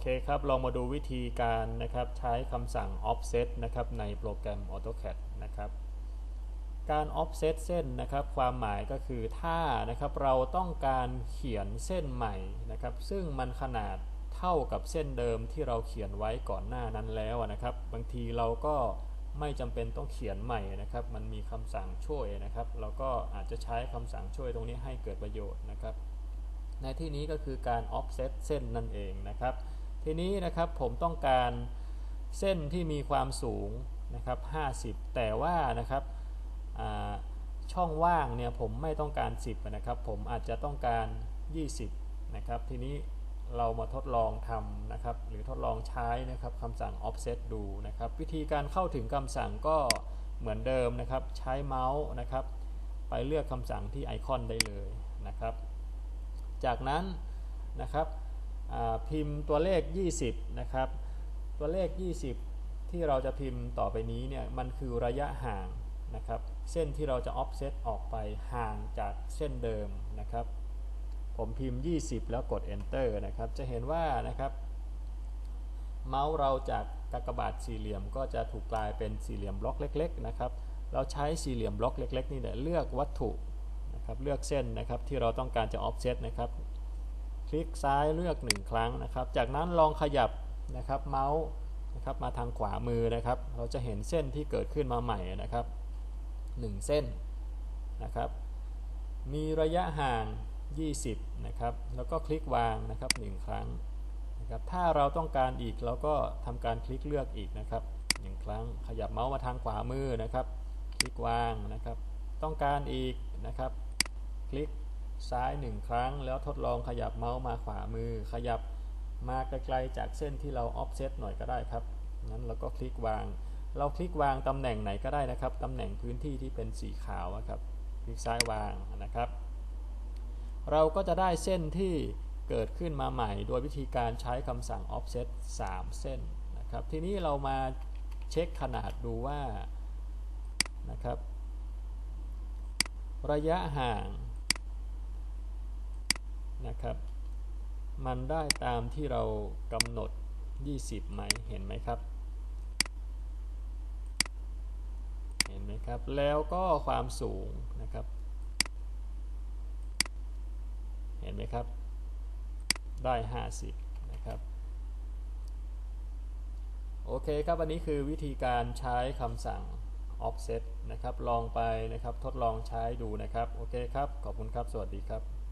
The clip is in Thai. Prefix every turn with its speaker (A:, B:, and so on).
A: เคครับ ลองมาดูวิธีการนะครับใช้คำสั่ง offset นะครับในโปรแกรม AutoCAD นะครับ การ offset เส้นนะครับความหมายก็คือถ้านะครับเราต้องการเขียนเส้นใหม่นะครับ ซึ่งมันขนาดเท่ากับเส้นเดิมที่เราเขียนไว้ก่อนหน้านั้นแล้วนะครับ บางทีเราก็ไม่จำเป็นต้องเขียนใหม่นะครับ มันมีคำสั่งช่วยนะครับ เราก็อาจจะใช้คำสั่งช่วยตรงนี้ให้เกิดประโยชน์นะครับในที่นี้ก็คือการ offset เส้นนั่นเองนะครับ ทีนี้นะครับผมต้องการเส้นที่มีความสูงนะครับ50 แต่ว่านะครับช่องว่างเนี่ยผมไม่ต้องการ 10นะครับ ผมอาจจะต้องการ 20นะครับ ทีนี้เรามาทดลองทำนะครับ หรือทดลองใช้นะครับคำสั่ง offset ดูนะครับ วิธีการเข้าถึงคำสั่งก็เหมือนเดิมนะครับ ใช้เมาส์นะครับ ไปเลือกคำสั่งที่ไอคอนได้เลยนะครับ จากนั้นนะครับ พิมพ์ตัวเลข 20 นะครับ ตัวเลข 20 ที่เราจะพิมพ์ต่อไปนี้เนี่ยมันคือระยะห่างนะครับ เส้นที่เราจะ offset ออกไปห่างจากเส้นเดิมนะครับ ผมพิมพ์ 20 แล้วกด enter นะครับ จะเห็นว่านะครับ เมาส์เราจากกากบาทสี่เหลี่ยมก็จะถูกกลายเป็นสี่เหลี่ยมบล็อกเล็ก ๆ นะครับ เราใช้สี่เหลี่ยมบล็อกเล็ก ๆ นี่แหละเลือกวัตถุนะครับ เลือกเส้นนะครับที่เราต้องการจะ offset นะครับ ลิกซ้ายเลือก 1 ครั้งนะครับ จากนั้นลองขยับนะครับเมาส์นะครับมาทางขวามือนะครับ เราจะเห็นเส้นที่เกิดขึ้นมาใหม่นะครับ 1 เส้นนะครับ มีระยะห่าง 20 นะครับ แล้วก็คลิกวางนะครับ 1 ครั้งนะครับ ถ้าเราต้องการอีกเราก็ทำการคลิกเลือกอีกนะครับหนึ่งครั้ง ขยับเมาส์มาทางขวามือนะครับ คลิกวางนะครับ ต้องการอีกนะครับ คลิก ซ้าย 1 ครั้ง แล้วทดลองขยับเมาส์มาขวามือ ขยับมาไกลๆจากเส้นที่เรา offset หน่อยก็ได้ครับนั้นเราก็คลิกวาง เราคลิกวางตำแหน่งไหนก็ได้นะครับตำแหน่งพื้นที่ที่เป็นสีขาวครับคลิกซ้ายวางนะครับ เราก็จะได้เส้นที่เกิดขึ้นมาใหม่ โดยวิธีการใช้คำสั่ง offset 3 เส้นนะครับ ทีนี้เรามาเช็คขนาดดูว่านะครับ ระยะห่าง นะครับ มันได้ตามที่เรากำหนด 20ไหมเห็นไหมครับ เห็นไหมครับ แล้วก็ความสูงนะครับ เห็นไหมครับ ได้ 50 นะครับ โอเคครับอันนี้คือวิธีการใช้คำสั่ง offset นะครับ ลองไปนะครับ ทดลองใช้ดูนะครับ โอเคครับ ขอบคุณครับ สวัสดีครับ